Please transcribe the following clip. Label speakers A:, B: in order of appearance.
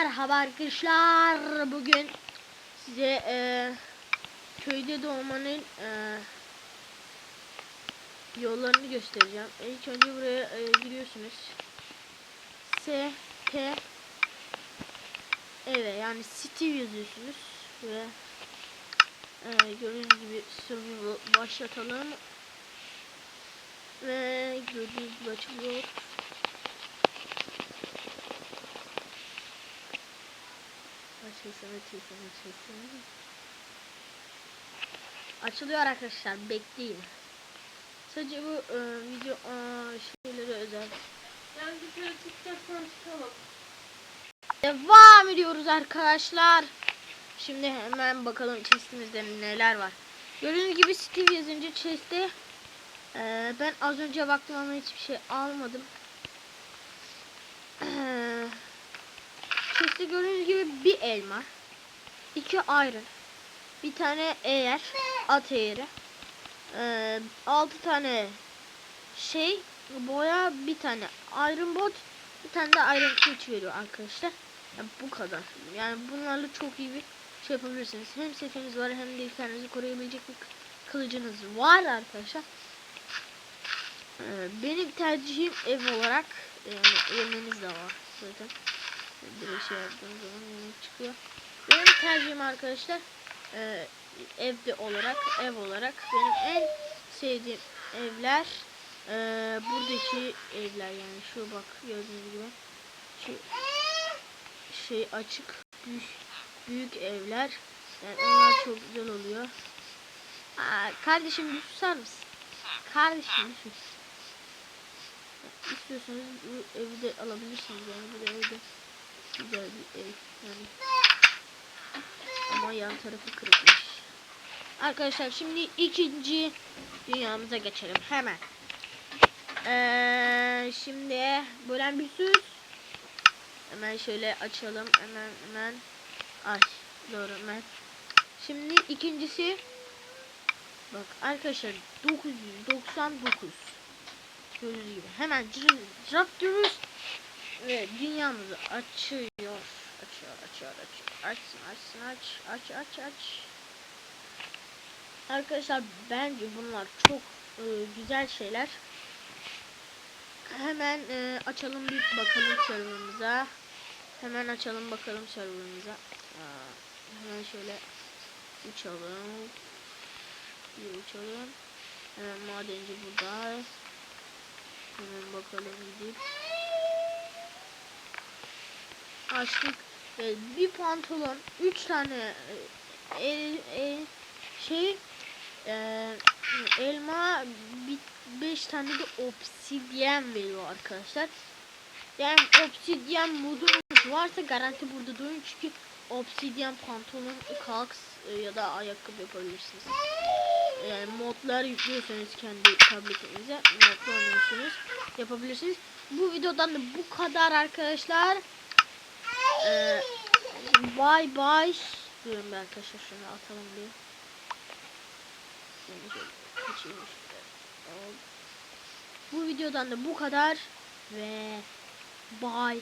A: Merhaba arkadaşlar. Bugün size e, köyde doğmanın e, yollarını göstereceğim. İlk önce buraya e, giriyorsunuz. S T Evet yani Steve yazıyorsunuz ve e, gördüğünüz gibi server'ı başlatalım ve gördüğünüz gibi açılıyor. Açılsın açılsın açılsın. Açılıyor arkadaşlar bekleyin. Sadece bu e, video e, şeyleri özel.
B: Yani.
A: Devam ediyoruz arkadaşlar. Şimdi hemen bakalım chestimizde neler var. Gördüğünüz gibi Steve yazınca chest'te e, ben az önce baktım ama hiçbir şey almadım. Chest'te gördüğünüz gibi bir elma, iki iron, bir tane eğer, at eğeri, e, altı tane şey, boya, bir tane iron bot, bir tane de iron kılıç veriyor arkadaşlar. Ya bu kadar. Yani bunlarla çok iyi bir şey yapabilirsiniz. Hem setiniz var hem de kendinizi koruyabilecek bir kılıcınız var arkadaşlar. Ee, benim tercihim ev olarak yani yemeğiniz de var zaten. Bir şey yaptığınız zaman yemek çıkıyor. Benim tercihim arkadaşlar e, evde olarak ev olarak benim en sevdiğim evler e, buradaki evler yani şu bak gördüğünüz gibi şu şey açık büyük büyük evler yani onlar çok güzel oluyor. Aa, kardeşim bir susar? Kardeşim bir sus. İstiyorsanız bu evi de alabilirsiniz yani bu evde güzel bir ev yani. Ama yan tarafı kırıkmış. Arkadaşlar şimdi ikinci dünyamıza geçelim hemen. Ee, şimdi böyle bir süs. Hemen şöyle açalım. Hemen hemen. Ay doğru hemen. Şimdi ikincisi. Bak arkadaşlar 999. Gördüğünüz gibi hemen cırap diyoruz. Ve dünyamızı açıyor. Açıyor açıyor açıyor. Açsın açsın aç aç aç aç. Arkadaşlar bence bunlar çok e, güzel şeyler. Hemen e, açalım bir bakalım serverımıza. Hemen açalım bakalım serverımıza. Aa, hemen şöyle uçalım. Bir uçalım. Hemen madenci burada. Hemen bakalım gidip. Açtık. Evet, bir pantolon, üç tane e, el, el, şey e, elma, beş tane de obsidyen veriyor arkadaşlar. Yani obsidyen modunuz varsa garanti burada durun çünkü obsidyen pantolon, kalks e, ya da ayakkabı yapabilirsiniz. Yani modlar yüklüyorsanız kendi tabletinize modla oynuyorsunuz yapabilirsiniz. Bu videodan da bu kadar arkadaşlar. Ee, bye bye diyorum ben arkadaşlar şunu atalım bir. Bu videodan da bu kadar ve bye